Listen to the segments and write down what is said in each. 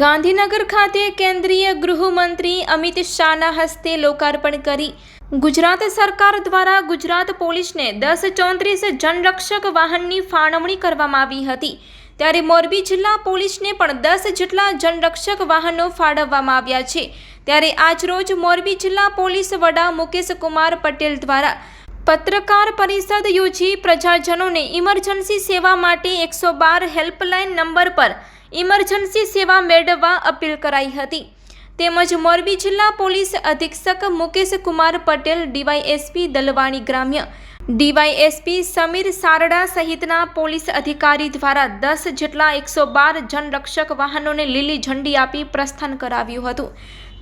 ગાંધીનગર ખાતે કેન્દ્રીય ગૃહમંત્રી અમિત શાહના હસ્તે લોકાર્પણ કરી. ગુજરાત સરકાર દ્વારા ગુજરાત પોલીસને દસ ચોત્રીસ જનરક્ષક વાહનની ફાળવણી કરવામાં આવી હતી. ત્યારે મોરબી જિલ્લા પોલીસને પણ દસ જેટલા જનરક્ષક વાહનો ફાળવવામાં આવ્યા છે. ત્યારે આજરોજ મોરબી જિલ્લા પોલીસ વડા મુકેશ કુમાર પટેલ દ્વારા પત્રકાર પરિષદ યોજી પ્રજાજનોને ઇમરજન્સી સેવા માટે એકસો બાર હેલ્પલાઇન નંબર પર ઇમરજન્સી સેવા મેળવવા અપીલ કરાઈ હતી. તેમજ મોરબી જિલ્લા પોલીસ અધિક્ષક મુકેશ કુમાર પટેલ, ડીવાયએસપી દલવાણી ગ્રામ્ય, ડીવાયએસપી સમીર સારડા સહિતના પોલીસ અધિકારી દ્વારા દસ જેટલા એકસો બાર જનરક્ષક વાહનોને લીલી ઝંડી આપી પ્રસ્થાન કરાવ્યું હતું.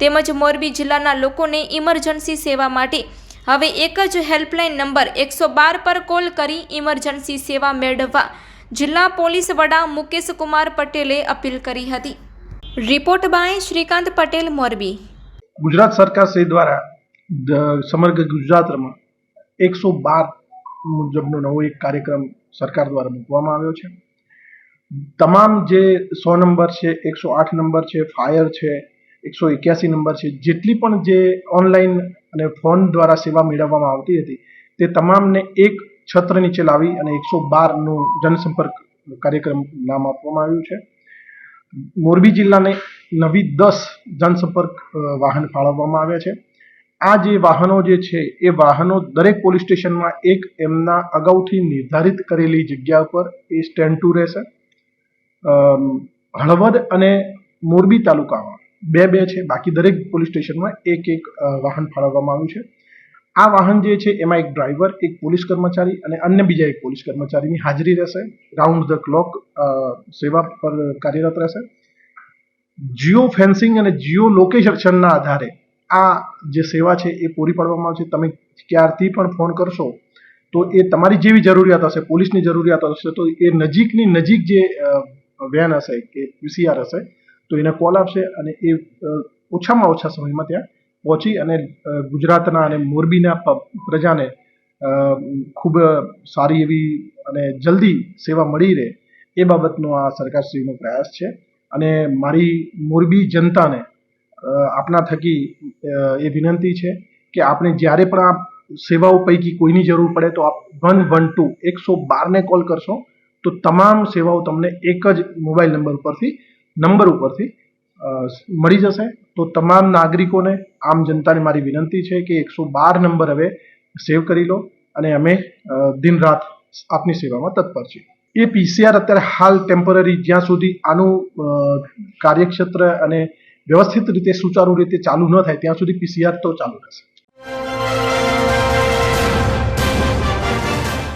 તેમજ મોરબી જિલ્લાના લોકોને ઇમરજન્સી સેવા માટે હવે એક જ હેલ્પલાઇન નંબર એકસો બાર પર કોલ કરી ઇમરજન્સી સેવા મેળવવા. જિલ્લા પોલીસ વડા મુકેશ કુમાર પટેલે અપીલ કરી હતી. Report by Shrikant Patel, Morbi. Gujarat સરકાર શ્રી દ્વારા સમગ્ર ગુજરાતમાં એકસો બાર મુજબનો નવો એક કાર્યક્રમ સરકાર દ્વારા મૂકવામાં આવ્યો છે. તમામ જે સો નંબર છે, એકસો આઠ નંબર છે, ફાયર છે, એકસો એક્યાસી નંબર છે, જેટલી પણ જે ઓનલાઈન અને ફોન દ્વારા સેવા મેળવવામાં આવતી હતી. તે તમામને એક છત્ર નીચે લાવી અને એકસો બારનો જનસંપર્ક કાર્યક્રમ નામ આપવામાં આવ્યું છે. મોરબી જિલ્લાને નવી દસ જનસંપર્ક વાહન ફાળવવામાં આવ્યા છે. આ જે વાહનો જે છે, એ વાહનો દરેક પોલીસ સ્ટેશનમાં એક એમના અગાઉથી નિર્ધારિત કરેલી જગ્યા ઉપર એ સ્ટેન્ડ ટુ રહેશે. હળવદ અને મોરબી તાલુકામાં બે બે છે, બાકી દરેક પોલીસ સ્ટેશનમાં એક એક વાહન ફાળવવામાં આવ્યું છે. આ વાહન જે છે, એમાં એક ડ્રાઈવર, એક પોલીસ કર્મચારી અને અન્ય બીજા એક પોલીસ કર્મચારીની હાજરી રહેશે. રાઉન્ડ ધ ક્લોક સેવા પર કાર્યરત રહેશે. જીઓ ફેન્સિંગ અને જીઓ લોકેશનના આધારે આ જે સેવા છે, એ પૂરી પાડવામાં આવશે. તમે ક્યારથી પણ ફોન કરશો, તો એ તમારી જેવી જરૂરિયાત હશે, પોલીસની જરૂરિયાત હશે, તો એ નજીકની નજીક જે વેન હશે, કે પીસીઆર હશે તો એને કોલ આપશે અને એ ઓછામાં ઓછા સમયમાં ત્યાં પહોંચી અને ગુજરાતના અને મોરબીના પ્રજાને ખૂબ સારી એવી અને જલ્દી સેવા મળી રહે એ બાબતનો આ સરકારશ્રીનો પ્રયાસ છે. અને મારી મોરબી જનતાને આપના થકી એ વિનંતી છે કે આપણે જ્યારે પણ આ સેવાઓ પૈકી કોઈની જરૂર પડે તો આપ વન વન ટુ એકસો બારને કોલ કરશો તો તમામ સેવાઓ તમને એક જ મોબાઈલ નંબર ઉપરથી નંબર ઉપરથી મળી જશે. તો તમામ નાગરિકોને, આમ જનતાને મારી વિનંતી છે કે એકસો બાર નંબર હવે સેવ કરી લો અને અમે દિન રાત આપની સેવામાં તત્પર છીએ. એ પીસીઆર અત્યારે હાલ ટેમ્પરરી જ્યાં સુધી આનું કાર્યક્ષેત્ર અને વ્યવસ્થિત રીતે સુચારુ રીતે ચાલુ ન થાય, ત્યાં સુધી પીસીઆર તો ચાલુ રહેશે.